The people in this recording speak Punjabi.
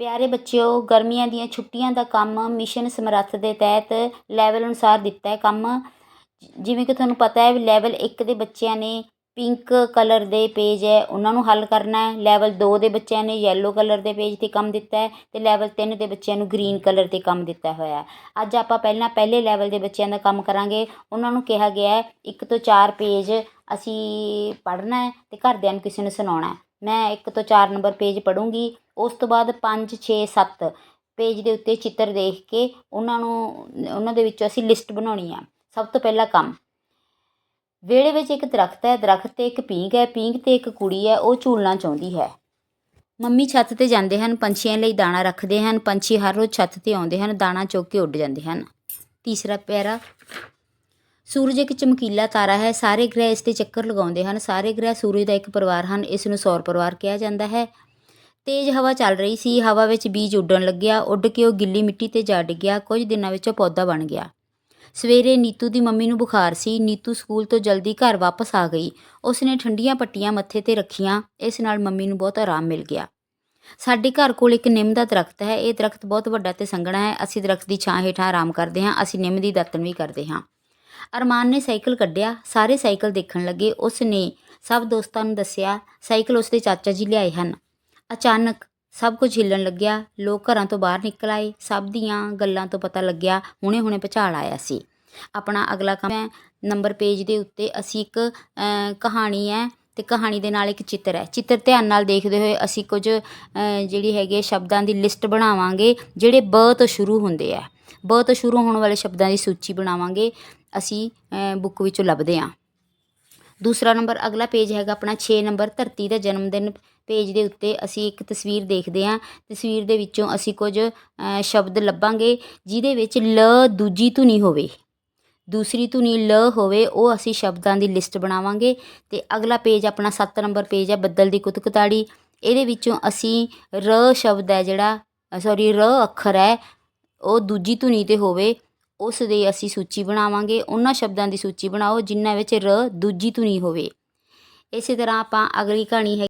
ਪਿਆਰੇ ਬੱਚਿਓ, ਗਰਮੀਆਂ ਦੀਆਂ ਛੁੱਟੀਆਂ ਦਾ ਕੰਮ ਮਿਸ਼ਨ ਸਮਰੱਥ ਦੇ ਤਹਿਤ ਲੈਵਲ ਅਨੁਸਾਰ ਦਿੱਤਾ ਕੰਮ। ਜਿਵੇਂ ਕਿ ਤੁਹਾਨੂੰ ਪਤਾ ਹੈ ਵੀ ਲੈਵਲ ਇੱਕ ਦੇ ਬੱਚਿਆਂ ਨੇ ਪਿੰਕ ਕਲਰ ਦੇ ਪੇਜ ਹੈ, ਉਹਨਾਂ ਨੂੰ ਹੱਲ ਕਰਨਾ ਹੈ। ਲੈਵਲ 2 ਦੇ ਬੱਚਿਆਂ ਨੇ ਯੈਲੋ ਕਲਰ ਦੇ ਪੇਜ 'ਤੇ ਕੰਮ ਦਿੱਤਾ ਹੈ ਤੇ ਲੈਵਲ 3 ਦੇ ਬੱਚਿਆਂ ਨੂੰ ਗ੍ਰੀਨ ਕਲਰ 'ਤੇ ਕੰਮ ਦਿੱਤਾ ਹੋਇਆ ਅੱਜ ਆਪਾਂ ਪਹਿਲਾਂ ਪਹਿਲੇ ਲੈਵਲ ਦੇ ਬੱਚਿਆਂ ਦਾ ਕੰਮ ਕਰਾਂਗੇ। ਉਹਨਾਂ ਨੂੰ ਕਿਹਾ ਗਿਆ ਹੈ, ਇੱਕ ਤੋਂ ਚਾਰ ਪੇਜ ਅਸੀਂ ਪੜ੍ਹਨਾ ਹੈ ਤੇ ਘਰਦਿਆਂ ਨੂੰ ਕਿਸੇ ਨੂੰ ਸੁਣਾਉਣਾ ਮੈਂ ਇੱਕ ਤੋਂ ਚਾਰ ਨੰਬਰ ਪੇਜ ਪੜੂੰਗੀ ਉਸ ਤੋਂ ਬਾਅਦ 5 6 7 ਪੇਜ ਦੇ ਉੱਤੇ ਚਿੱਤਰ ਦੇਖ ਕੇ ਉਹਨਾਂ ਨੂੰ, ਉਹਨਾਂ ਦੇ ਵਿੱਚੋਂ ਅਸੀਂ ਲਿਸਟ ਬਣਾਉਣੀ ਆ। ਸਭ ਤੋਂ ਪਹਿਲਾ ਕੰਮ, ਵਿਹੜੇ ਵਿੱਚ ਇੱਕ ਦਰਖਤ ਹੈ, ਦਰਖਤ ਤੇ ਇੱਕ ਪੀਂਘ ਹੈ, ਪੀਂਘ ਤੇ ਇੱਕ ਕੁੜੀ ਹੈ, ਉਹ ਝੂਲਣਾ ਚਾਹੁੰਦੀ ਹੈ। ਮੰਮੀ ਛੱਤ ਤੇ ਜਾਂਦੇ ਹਨ, ਪੰਛੀਆਂ ਲਈ ਦਾਣਾ ਰੱਖਦੇ ਹਨ, ਪੰਛੀ ਹਰ ਰੋਜ਼ ਛੱਤ ਤੇ ਆਉਂਦੇ ਹਨ, ਦਾਣਾ ਚੁੱਕ ਕੇ ਉੱਡ ਜਾਂਦੇ ਹਨ। ਤੀਸਰਾ ਪਿਆਰਾ ਸੂਰਜ ਇੱਕ ਚਮਕੀਲਾ ਤਾਰਾ ਹੈ, ਸਾਰੇ ਗ੍ਰਹਿ ਇਸ ਤੇ ਚੱਕਰ ਲਗਾਉਂਦੇ ਹਨ। ਸਾਰੇ ਗ੍ਰਹਿ ਸੂਰਜ ਦਾ ਇੱਕ ਪਰਿਵਾਰ ਹਨ, ਇਸ ਨੂੰ ਸੌਰ ਪਰਿਵਾਰ ਕਿਹਾ ਜਾਂਦਾ ਹੈ। ਤੇਜ਼ ਹਵਾ ਚੱਲ ਰਹੀ ਸੀ, ਹਵਾ ਵਿੱਚ ਬੀਜ ਉੱਡਣ ਲੱਗਿਆ, ਉੱਡ ਕੇ ਉਹ ਗਿੱਲੀ ਮਿੱਟੀ ਤੇ ਜਾ ਡਿੱਗਿਆ, ਕੁਝ ਦਿਨਾਂ ਵਿੱਚ ਉਹ ਪੌਦਾ ਬਣ ਗਿਆ। ਸਵੇਰੇ ਨੀਤੂ ਦੀ ਮੰਮੀ ਨੂੰ ਬੁਖਾਰ ਸੀ, ਨੀਤੂ ਸਕੂਲ ਤੋਂ ਜਲਦੀ ਘਰ ਵਾਪਸ ਆ ਗਈ। ਉਸਨੇ ਠੰਡੀਆਂ ਪੱਟੀਆਂ ਮੱਥੇ ਤੇ ਰੱਖੀਆਂ, ਇਸ ਨਾਲ ਮੰਮੀ ਨੂੰ ਬਹੁਤ ਆਰਾਮ ਮਿਲ ਗਿਆ। ਸਾਡੇ ਘਰ ਕੋਲ ਇੱਕ ਨਿੰਮ ਦਾ ਦਰਖਤ ਹੈ, ਇਹ ਦਰਖਤ ਬਹੁਤ ਵੱਡਾ ਤੇ ਸੰਘਣਾ ਹੈ, ਅਸੀਂ ਦਰਖਤ ਦੀ ਛਾਂ ਹੇਠਾਂ ਆਰਾਮ ਕਰਦੇ ਹਾਂ, ਅਸੀਂ ਨਿੰਮ ਦੀ ਦਾਤਣ ਵੀ ਕਰਦੇ ਹਾਂ। ਅਰਮਾਨ ਨੇ ਸਾਈਕਲ ਕੱਢਿਆ, ਸਾਰੇ ਸਾਈਕਲ ਦੇਖਣ ਲੱਗੇ। ਉਸ ਨੇ ਸਭ ਦੋਸਤਾਂ ਨੂੰ ਦੱਸਿਆ, ਸਾਈਕਲ ਉਸਦੇ ਚਾਚਾ ਜੀ ਲਿਆਏ ਹਨ। ਅਚਾਨਕ ਸਭ ਕੁਝ ਹਿੱਲਣ ਲੱਗਿਆ, ਲੋਕ ਘਰਾਂ ਤੋਂ ਬਾਹਰ ਨਿਕਲ ਆਏ, ਸਭ ਦੀਆਂ ਗੱਲਾਂ ਤੋਂ ਪਤਾ ਲੱਗਿਆ, ਹੁਣੇ-ਹੁਣੇ ਭੁਚਾਲ ਆਇਆ ਸੀ। ਆਪਣਾ ਅਗਲਾ ਕੰਮ ਹੈ, ਨੰਬਰ ਪੇਜ ਦੇ ਉੱਤੇ ਅਸੀਂ ਇੱਕ ਕਹਾਣੀ ਹੈ ਤੇ ਕਹਾਣੀ ਦੇ ਨਾਲ ਇੱਕ ਚਿੱਤਰ ਹੈ। ਚਿੱਤਰ ਧਿਆਨ ਨਾਲ ਦੇਖਦੇ ਹੋਏ ਅਸੀਂ ਕੁਝ ਜਿਹੜੀ ਹੈਗੀ ਹੈ ਸ਼ਬਦਾਂ ਦੀ ਲਿਸਟ ਬਣਾਵਾਂਗੇ, ਜਿਹੜੇ ਬ ਤੋਂ ਸ਼ੁਰੂ ਹੁੰਦੇ ਆ। ਬ ਤੋਂ ਸ਼ੁਰੂ ਹੋਣ ਵਾਲੇ ਸ਼ਬਦਾਂ ਦੀ ਸੂਚੀ ਬਣਾਵਾਂਗੇ। ਅਸੀਂ ਬੁੱਕ ਵਿੱਚੋਂ ਲੱਭਦੇ ਹਾਂ। ਦੂਸਰਾ ਨੰਬਰ, ਅਗਲਾ ਪੇਜ ਹੈਗਾ ਆਪਣਾ 6 ਨੰਬਰ, ਧਰਤੀ ਦਾ ਜਨਮ ਦਿਨ ਪੇਜ ਦੇ ਉੱਤੇ ਅਸੀਂ ਇੱਕ ਤਸਵੀਰ ਦੇਖਦੇ ਹਾਂ। ਤਸਵੀਰ ਦੇ ਵਿੱਚੋਂ ਅਸੀਂ ਕੁਝ ਸ਼ਬਦ ਲੱਭਾਂਗੇ ਜਿਹਦੇ ਵਿੱਚ ਲ ਦੂਜੀ ਧੁਨੀ ਹੋਵੇ। ਦੂਸਰੀ ਧੁਨੀ ਲ ਹੋਵੇ, ਉਹ ਅਸੀਂ ਸ਼ਬਦਾਂ ਦੀ ਲਿਸਟ ਬਣਾਵਾਂਗੇ ਤੇ ਅਗਲਾ ਪੇਜ ਆਪਣਾ 7 ਨੰਬਰ ਪੇਜ ਹੈ, ਬੱਦਲ ਦੀ ਕੁਤਕਤਾੜੀ ਇਹਦੇ ਵਿੱਚੋਂ ਅਸੀਂ ਰ ਸ਼ਬਦ ਹੈ ਜਿਹੜਾ ਸੌਰੀ ਰ ਅੱਖਰ ਹੈ, ਉਹ ਦੂਜੀ ਧੁਨੀ ਤੇ ਹੋਵੇ। ਉਸ ਦੀ ਅਸੀਂ ਸੂਚੀ ਬਣਾਵਾਂਗੇ, ਉਹਨਾਂ ਸ਼ਬਦਾਂ ਦੀ ਸੂਚੀ ਬਣਾਓ, ਜਿਨ੍ਹਾਂ ਵਿੱਚ ਰ ਦੂਜੀ ਧੁਨੀ ਹੋਵੇ। ਇਸੇ ਤਰ੍ਹਾਂ ਆਪਾਂ ਅਗਲੀ ਕਹਾਣੀ ਹੈ